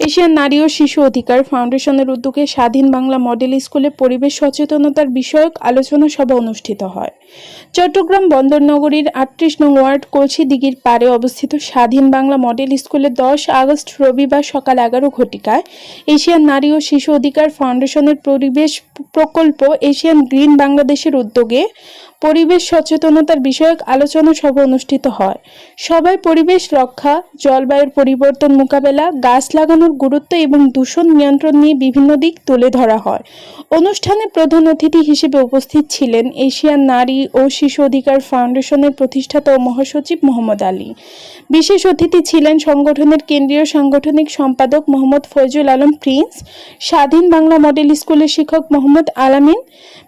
Asian নারী ও শিশু অধিকার ফাউন্ডেশনের উদ্যোগে স্বাধীন বাংলা মডেল স্কুলে পরিবেশ সচেতনতার বিষয়ক আলোচনা সভা অনুষ্ঠিত হয়। চট্টগ্রাম বন্দরনগরীর আটত্রিশ নং ওয়ার্ড কলসি দিঘির পাড়ে অবস্থিত স্বাধীন বাংলা মডেল স্কুলে দশ আগস্ট রবিবার সকাল এগারো ঘটিকায় এশিয়ান নারী ও শিশু অধিকার ফাউন্ডেশনের পরিবেশ প্রকল্প এশিয়ান গ্রিন বাংলাদেশের উদ্যোগে পরিবেশ সচেতনতার বিষয়ক আলোচনা সভা অনুষ্ঠিত হয়। সভায় পরিবেশ রক্ষা, জলবায়ুর পরিবর্তন মোকাবেলা, গাছ লাগানোর গুরুত্ব এবং দূষণ নিয়ন্ত্রণ নিয়ে বিভিন্ন দিক তুলে ধরা হয়। অনুষ্ঠানে প্রধান অতিথি হিসেবে উপস্থিত ছিলেন এশিয়ান নারী ও শিশু অধিকার ফাউন্ডেশনের প্রতিষ্ঠাতা ও মহাসচিব মোহাম্মদ আলী। বিশেষ অতিথি ছিলেন সংগঠনের কেন্দ্রীয় সাংগঠনিক সম্পাদক মোহাম্মদ ফয়জুল আলম প্রিন্স, স্বাধীন বাংলা মডেল স্কুলের শিক্ষক মোহাম্মদ আলামিন,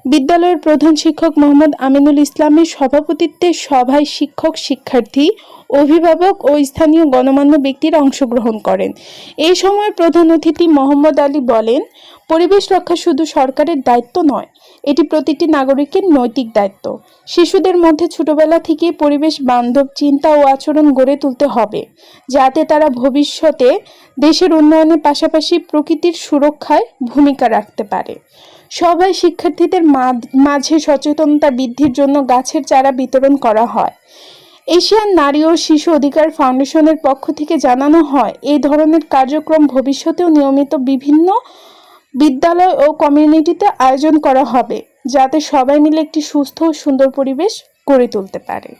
বিদ্যালয়ের প্রধান শিক্ষক মোহাম্মদ আমিনুল ইসলামের সভাপতিত্বে সভায় শিক্ষক, শিক্ষার্থী, অভিভাবক ও স্থানীয় গণমান্য ব্যক্তিরা অংশগ্রহণ করেন। এই সময় প্রধান অতিথি মোহাম্মদ আলী বলেন, পরিবেশ রক্ষা শুধু সরকারের দায়িত্ব নয়, এটি প্রতিটি নাগরিকের নৈতিক দায়িত্ব। শিশুদের মধ্যে ছোটবেলা থেকে পরিবেশ বান্ধব চিন্তা ও আচরণ গড়ে তুলতে হবে, যাতে তারা ভবিষ্যতে দেশের উন্নয়নের পাশাপাশি প্রকৃতির সুরক্ষায় ভূমিকা রাখতে পারে। সবাই শিক্ষার্থীদের মাঝ- সচেতনতা বৃদ্ধির জন্য গাছের চারা বিতরণ করা হয়। এশিয়ান নারী ও শিশু অধিকার ফাউন্ডেশনের পক্ষ থেকে জানানো হয়, এই ধরনের কার্যক্রম ভবিষ্যতেও নিয়মিত বিভিন্ন বিদ্যালয় ও কমিউনিটিতে আয়োজন করা হবে, যাতে সবাই মিলে একটি সুস্থ ও সুন্দর পরিবেশ গড়ে তুলতে পারে।